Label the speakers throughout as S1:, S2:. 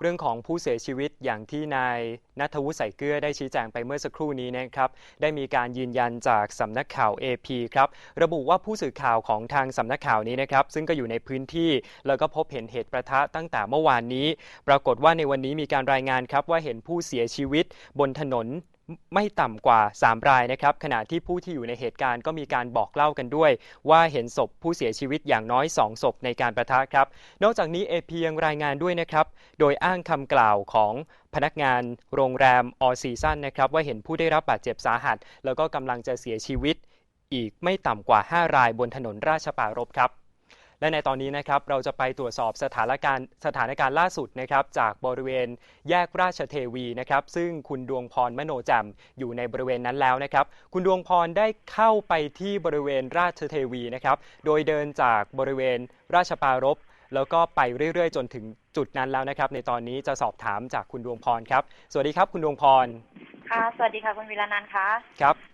S1: เรื่องของผู้เสียชีวิตอย่างที่นายนัทวุฒิใส่เกลือได้ชี้แจงไปเมื่อสักครู่นี้นะครับ ได้มีการยืนยันจากสำนักข่าว AP ครับ ระบุว่าผู้สื่อข่าวของทางสำนักข่าวนี้นะครับ ซึ่งก็อยู่ในพื้นที่ แล้วก็พบเห็นเหตุประทะตั้งแต่เมื่อวานนี้ ปรากฏว่าในวันนี้มีการรายงานครับว่าเห็นผู้เสียชีวิตบนถนน ไม่ต่ำกว่า 3 รายนะครับขณะที่ผู้ที่อยู่ในเหตุการณ์ก็มีการบอกเล่ากันด้วย ว่าเห็นศพผู้เสียชีวิตอย่างน้อย 2 ศพในการประทะครับ นอกจากนี้ AP ยังรายงานด้วยนะครับ โดยอ้างคำกล่าวของพนักงานโรงแรมออซีซันนะครับว่าเห็นผู้ได้รับบาดเจ็บสาหัส แล้วก็กำลังจะเสียชีวิต อีกไม่ต่ำกว่า 5 รายบนถนนราชปารภครับ และในตอนนี้นะครับเราจะไปตรวจสอบสถานการณ์สถานการณ์ล่าสุดนะครับจากบริเวณแยกราชเทวีนะครับซึ่งคุณดวงพรมโนจำอยู่ในบริเวณนั้นแล้วนะครับ คุณดวงพรได้เข้าไปที่บริเวณราชเทวีนะครับ โดยเดินจากบริเวณราชปารภแล้วก็ไปเรื่อย ๆ จนถึงจุดนั้นแล้วนะครับ ในตอนนี้จะสอบถามจากคุณดวงพรครับ สวัสดีครับคุณดวงพร
S2: ค่ะ สวัสดีค่ะคุณวิรนันท์คะ
S1: ครับ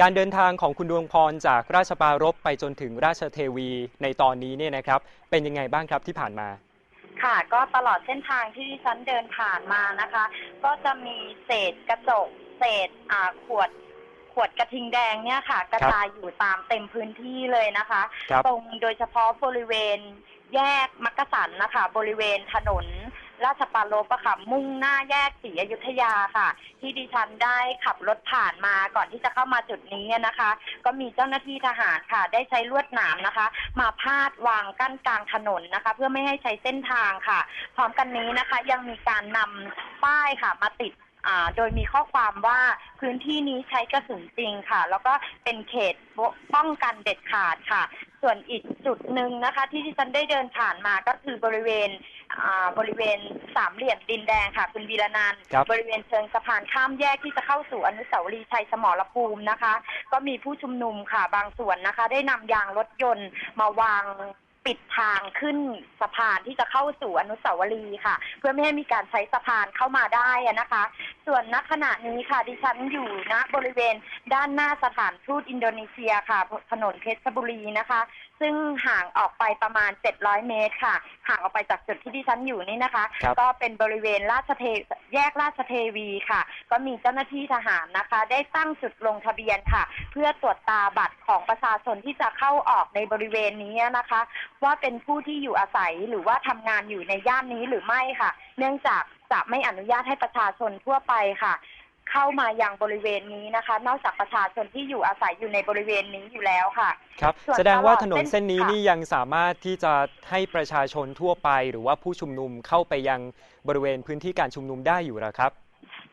S1: การเดินทางของคุณดวงพรจากราชปารภไปจนถึงราชเทวีในตอนนี้เนี่ยนะครับ เป็นยังไงบ้างครับที่ผ่านมา
S2: ค่ะก็ตลอดเส้นทางที่ดิฉันเดินผ่านมานะคะ ก็จะมีเศษกระจก เศษอ่าขวดขวดกระทิงแดงเนี่ยค่ะ กระจายอยู่ตามเต็มพื้นที่เลยนะคะ
S1: ครับ
S2: ตรงโดยเฉพาะบริเวณแยกมักกะสันนะคะ บริเวณถนน ราชปารลอะค่ะมุ่งหน้าแยกศรีอยุธยาค่ะ ที่ดิฉันได้ขับรถผ่านมาก่อนที่จะเข้ามาจุดนี้นะคะ ก็มีเจ้าหน้าที่ทหารค่ะ ได้ใช้ลวดหนามนะคะ มาพาดวางกั้นกลางถนนนะคะ เพื่อไม่ให้ใช้เส้นทางค่ะ พร้อมกันนี้นะคะ ยังมีการนำป้ายค่ะมาติด โดยมีข้อความว่าพื้นที่นี้ใช้กระสุนจริงค่ะ แล้วก็เป็นเขตป้องกันเด็ดขาดค่ะ ส่วนอีกจุดหนึ่งนะคะ ที่ที่ฉันได้เดินผ่านมาก็คือบริเวณอ่าบริเวณสามเหลี่ยมดินแดงค่ะ คุณวีรนันท์
S1: ครับ
S2: บริเวณเชิงสะพานข้ามแยกที่จะเข้าสู่อนุสาวรีย์ชัยสมรภูมินะคะ ก็มีผู้ชุมนุมค่ะบางส่วนนะคะ ได้นำยางรถยนต์มาวาง ปิดทางขึ้นสะพานที่จะเข้าสู่อนุสาวรีย์ค่ะ เพื่อไม่ให้มีการใช้สะพานเข้ามาได้นะคะ ส่วนณขณะนี้ค่ะดิฉันอยู่ณบริเวณด้านหน้าสถานทูตอินโดนีเซียค่ะ ถนนเพชรบุรีนะคะซึ่งห่างออกไปประมาณ 700 เมตรค่ะ ห่างออกไปจากจุดที่ดิฉันอยู่นี่นะคะ
S1: ครับ
S2: ก็เป็นบริเวณราชเทแยกราชเทวีค่ะ ก็มีเจ้าหน้าที่ทหารนะคะ ได้ตั้งจุดลงทะเบียนค่ะ เพื่อตรวจตาบัตรของประชาชนที่จะเข้าออกในบริเวณนี้นะคะ ว่าเป็นผู้ที่อยู่อาศัยหรือว่าทำงานอยู่ในย่านนี้หรือไม่ค่ะ เนื่องจากจะไม่อนุญาตให้ประชาชนทั่วไปค่ะ เข้ามายังบริเวณนี้นะคะ นอกจากประชาชนที่อยู่อาศัยอยู่ในบริเวณนี้อยู่แล้วค่ะ
S1: ครับ
S2: ส่วน
S1: แสดงว่า
S2: ตลอด
S1: ถนน
S2: เส้น
S1: เส้นนี้
S2: ค่ะ
S1: นี่ยังสามารถที่จะให้ประชาชนทั่วไป หรือว่าผู้ชุมนุมเข้าไปยังบริเวณพื้นที่การชุมนุมได้อยู่หรอครับ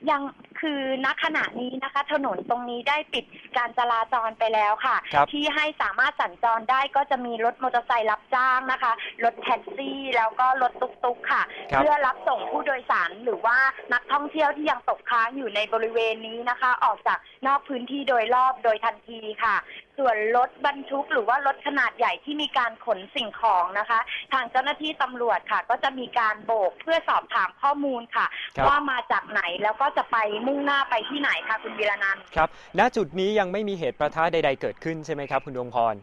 S2: ยัง คือณขณะนี้นะคะ ถนนตรงนี้ได้ปิดการจราจรไปแล้วค่ะ
S1: ครับ
S2: ที่ให้สามารถสัญจรได้ก็จะมีรถมอเตอร์ไซค์รับจ้างนะคะ รถแท็กซี่แล้วก็รถตุ๊กๆค่ะ
S1: ครับ
S2: เพื่อรับส่งผู้โดยสารหรือว่านักท่องเที่ยวที่ยังตกค้างอยู่ในบริเวณนี้นะคะ ออกจากนอกพื้นที่โดยรอบโดยทันทีค่ะ ส่วนรถบรรทุกหรือว่ารถขนาดใหญ่ที่มีการขนสิ่งของนะคะ ทางเจ้าหน้าที่ตำรวจค่ะ ก็จะมีการโบกเพื่อสอบถามข้อมูลค่ะ
S1: ครับ
S2: ว่ามาจากไหนแล้วก็จะไปมุ่งหน้าไปที่ไหนค่ะคุณวีรนันท์
S1: ครับ ณ จุดนี้ยังไม่มีเหตุประทะใด ๆ เกิดขึ้นใช่ไหมครับ คุณดวงพร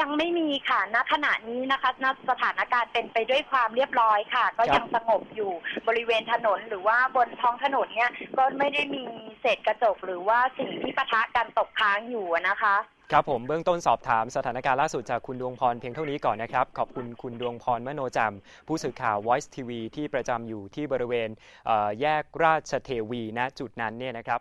S2: ยังไม่มีค่ะ ณ ขณะนี้นะคะณสถานการณ์เป็นไปด้วยความเรียบร้อยค่ะ ก็
S1: ครับ
S2: ยังสงบอยู่บริเวณถนนหรือว่าบนท้องถนนเนี่ย ก็ไม่ได้มีเศษกระจกหรือว่าสิ่งที่ปะทะกันตกค้างอยู่นะคะ
S1: ครับผมเบื้องต้นสอบถามสถานการณ์ล่าสุดจากคุณดวงพรเพียงเท่านี้ก่อนนะครับ ขอบคุณคุณดวงพรมโนจำผู้สื่อข่าว Voice TV ที่ประจำอยู่ที่บริเวณแยกราชเทวีณจุดนั้นเนี่ยนะครับ